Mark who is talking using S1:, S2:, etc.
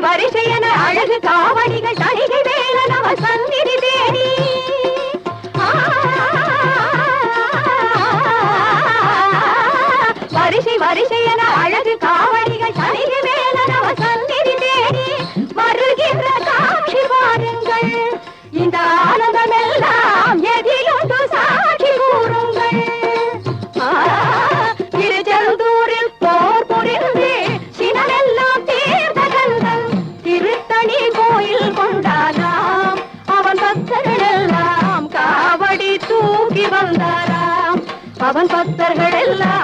S1: வரிசையன அழகு காவடிகள் தணிகை வேலன் அவன் சந்நிதி தேடி வரிசை வரிசையன அழகு காவடி அவன் பக்தர்கள் எல்லாம்